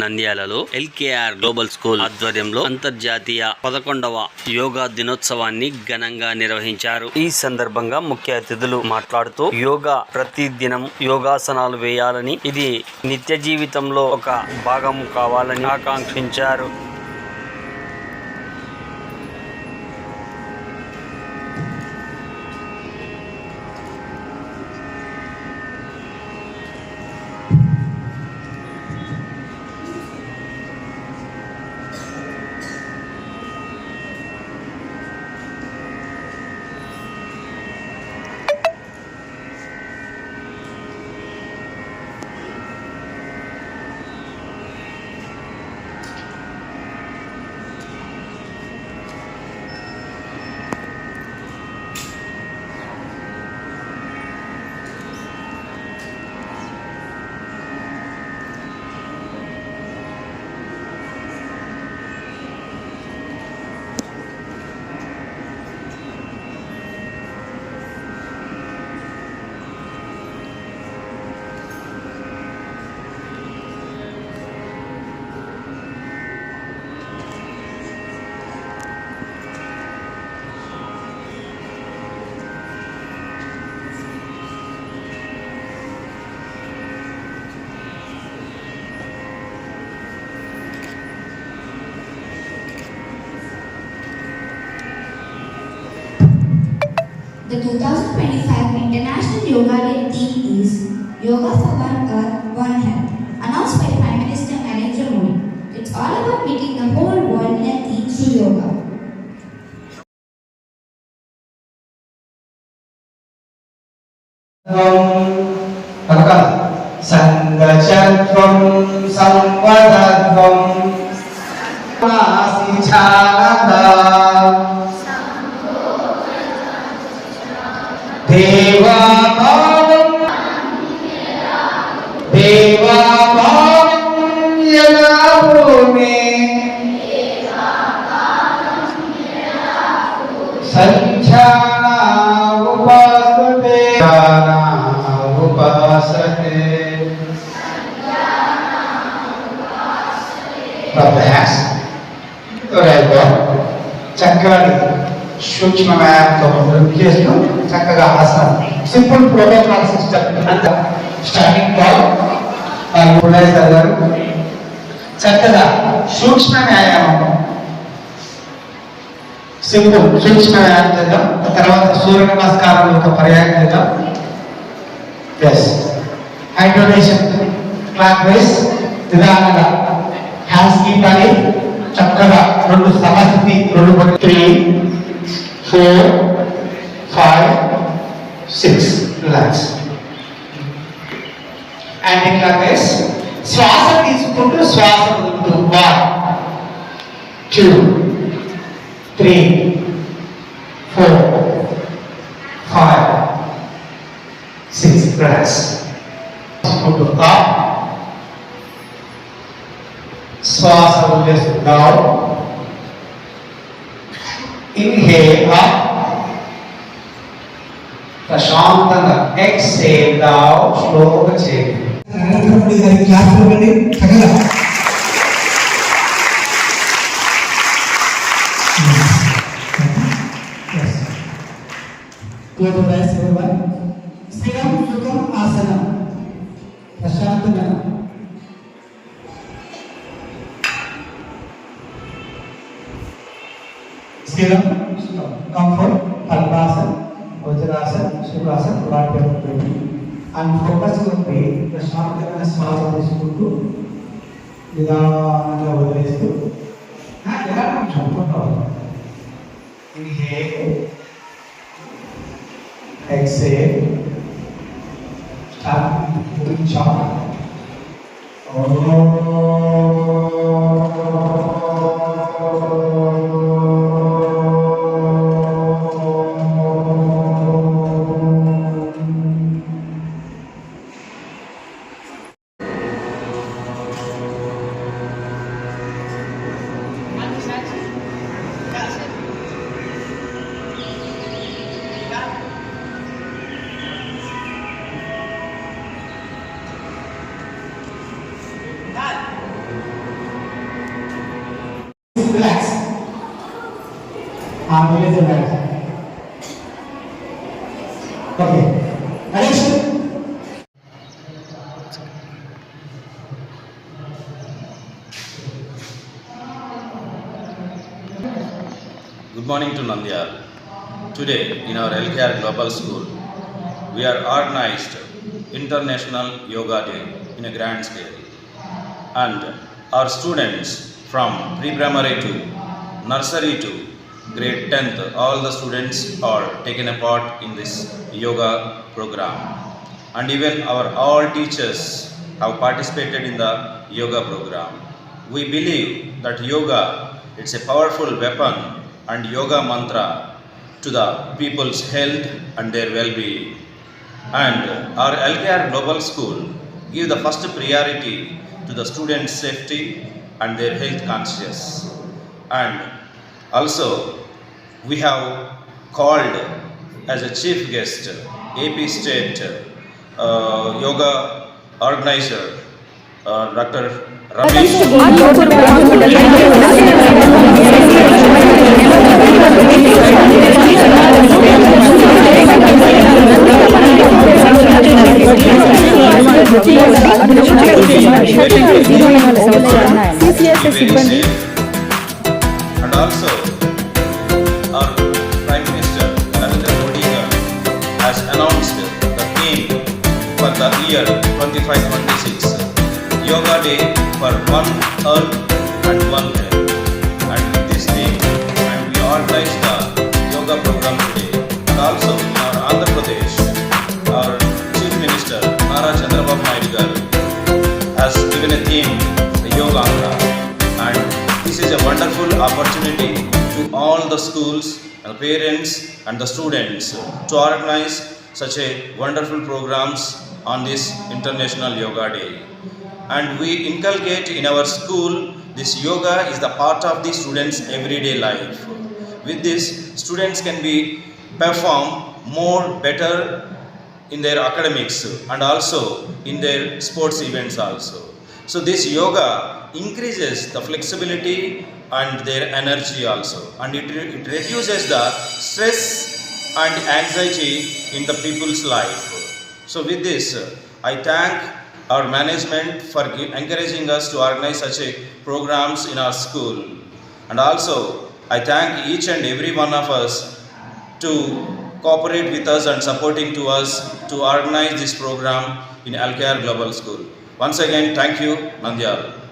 నంద్యాలలో LKR global school ఆధ్వర్యంలో అంతర్జాతీయ పదకొండవ యోగా దినోత్సవాన్ని ఘనంగా నిర్వహించారు. ఈ సందర్భంగా ముఖ్య అతిథులు మాట్లాడుతూ యోగా ప్రతి దినం యోగాసనాలు వేయాలని ఇది నిత్య జీవితంలో ఒక భాగం కావాలని ఆకాంక్షించారు. The 2025 International Yoga Day theme is Yoga for One Earth, One Health, announced by Prime Minister Narendra Modi. It's all about making the whole world in a theme to yoga. संगचत्वं संवदध्वं मासिछा యదా భూమి సంధ్యానా ఉపాసతే ధ్యానా ఉపాసతే Rub the hands. Right there. చక్కని సూక్ష్మ వ్యాయామంతో వృద్ధి చేస్తూ చక్కగా ఆసనం simple protocol system అంత standing tall Pullaiah గారు చక్కగా సూక్ష్మ వ్యాయామం. సింపుల్ సూక్ష్మ వ్యాయామం చేద్దాం. తర్వాత సూర్య నమస్కారం యొక్క పర్యాయం చేద్దాం. ఎస్ హైడ్రోనేషన్ క్లాక్ వైస్ నిదానంగా. హ్యాండ్స్ కీప్ అని చక్కగా రెండు సమస్థితి రెండు three four five six relax anti clockwise శ్వాస తీసుకుంటూ శ్వాస two, three, four, five, six. Breaths. Go to up. Swas out, down. Inhale up. ప్రశాంతంగా ఎక్సేల్ డౌన్ స్లోగా చేయండి క్లాస్ ఇవ్వండి చక్కగా Close your eyes, everyone. స్థిరం సుఖం ఆసనం ప్రశాంతంగా స్థిరం సుఖం కంఫర్ట్ పల్పాసన్ వజ్రాసన్ శుభాసన్ వాటి అండ్ ఫోకస్ ఉండి ప్రశాంతమైన శ్వాస తీసుకుంటూ నిదానంగా వదిలేస్తూ ఆ, ఇలా చదువుకుంటాం inhale exhale. Start moving chakra. Oh. Relax. Ah, release the relax. Okay. Attention. Good morning to Nandyal. Today in our LKR Global School, we are organized International Yoga Day in a grand scale. And our students from pre-primary to nursery to grade 10th, all the students are taken a part in this yoga program. And even our all teachers have participated in the yoga program. We believe that yoga it's a powerful weapon and yoga mantra to the people's health and their well-being. And our LKR Global School give the first priority to the students' safety and their health conscious. And also, we have called as a chief guest AP State uh, Yoga organizer uh, Dr. Ramesh. CCS సిబ్బంది And also, our Prime Minister Narendra Modi garu has announced the theme for the year 25-26 Yoga Day for One Earth and One opportunity to all the schools and parents and the students to organize such a wonderful programs on this International Yoga Day. And we inculcate in our school this yoga is the part of the students' everyday life. With this, students can be perform more better in their academics and also in their sports events also. So this yoga increases the flexibility and their energy also and it, it reduces the stress and anxiety in the people's life. So with this, I thank our management for encouraging us to organize such a programs in our school. And also, I thank each and every one of us to cooperate with us and supporting to us to organize this program in Alkar Global School. Once again, thank you, Nandyal.